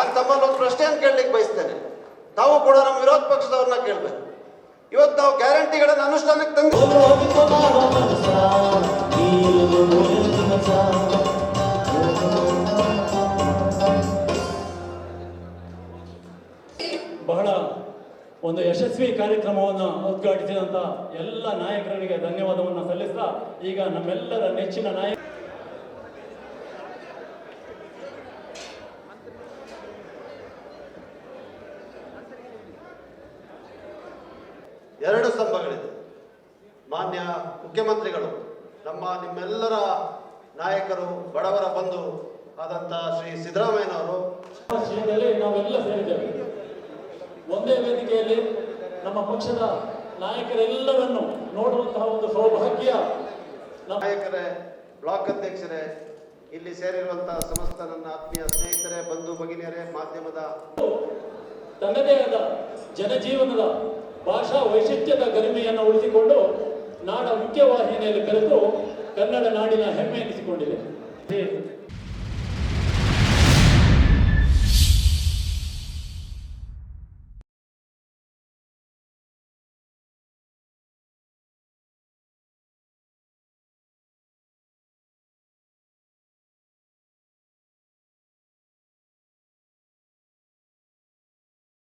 ನಾನು ತಮ್ಮಲ್ಲಿ ಒಂದು ಪ್ರಶ್ನೆಯನ್ನು ಕೇಳಲಿಕ್ಕೆ ಬಯಸ್ತೇನೆ? ತಾವು ಕೂಡ ನಮ್ಮ ವಿರೋಧ ಪಕ್ಷದವ್ರನ್ನ ಕೇಳಬೇಕು. ಇವತ್ತು ನಾವು ಗ್ಯಾರಂಟಿಗಳನ್ನು ಅನುಷ್ಠಾನಕ್ಕೆ ತಂದು ಬಹಳ ಒಂದು ಯಶಸ್ವಿ ಕಾರ್ಯಕ್ರಮವನ್ನು ಉದ್ಘಾಟಿಸಿದಂತ ಎಲ್ಲ ನಾಯಕರಿಗೆ ಧನ್ಯವಾದವನ್ನು ಸಲ್ಲಿಸ್ತಾ ಈಗ ನಮ್ಮೆಲ್ಲರ ನೆಚ್ಚಿನ ನಾಯಕ ಎರಡು ಸ್ತಂಭಗಳಿದೆ. ಮಾನ್ಯ ಮುಖ್ಯಮಂತ್ರಿಗಳು ನಮ್ಮ ನಿಮ್ಮೆಲ್ಲರ ನಾಯಕರು ಬಡವರ ಬಂಧು ಆದಂಥ ಶ್ರೀ ಸಿದ್ದರಾಮಯ್ಯನವರು. ನಾವೆಲ್ಲ ಸೇರಿದ್ದೇವೆ. ಒಂದೇ ವೇದಿಕೆಯಲ್ಲಿ ನಮ್ಮ ಪಕ್ಷದ ನಾಯಕರೆಲ್ಲರನ್ನು ನೋಡುವಂತಹ ಒಂದು ಸೌಭಾಗ್ಯ ನಾಯಕರೇ ಬ್ಲಾಕ್ ಅಧ್ಯಕ್ಷರೇ ಇಲ್ಲಿ ಸೇರಿರುವಂತಹ ಸಮಸ್ತ ನನ್ನ ಆತ್ಮೀಯ ಸ್ನೇಹಿತರೇ ಬಂಧು ಭಗಿನಿಯರೇ ಮಾಧ್ಯಮದ ತನ್ನದೇ ಆದ ಜನಜೀವನದ ಭಾಷಾ ವೈಶಿಷ್ಟ್ಯದ ಗರಿಮೆಯನ್ನು ಉಳಿಸಿಕೊಂಡು ನಾಡ ಮುಖ್ಯವಾಹಿನಿಯಲ್ಲಿ ಕರೆದು ಕನ್ನಡ ನಾಡಿನ ಹೆಮ್ಮೆ ಎನಿಸಿಕೊಂಡಿದೆ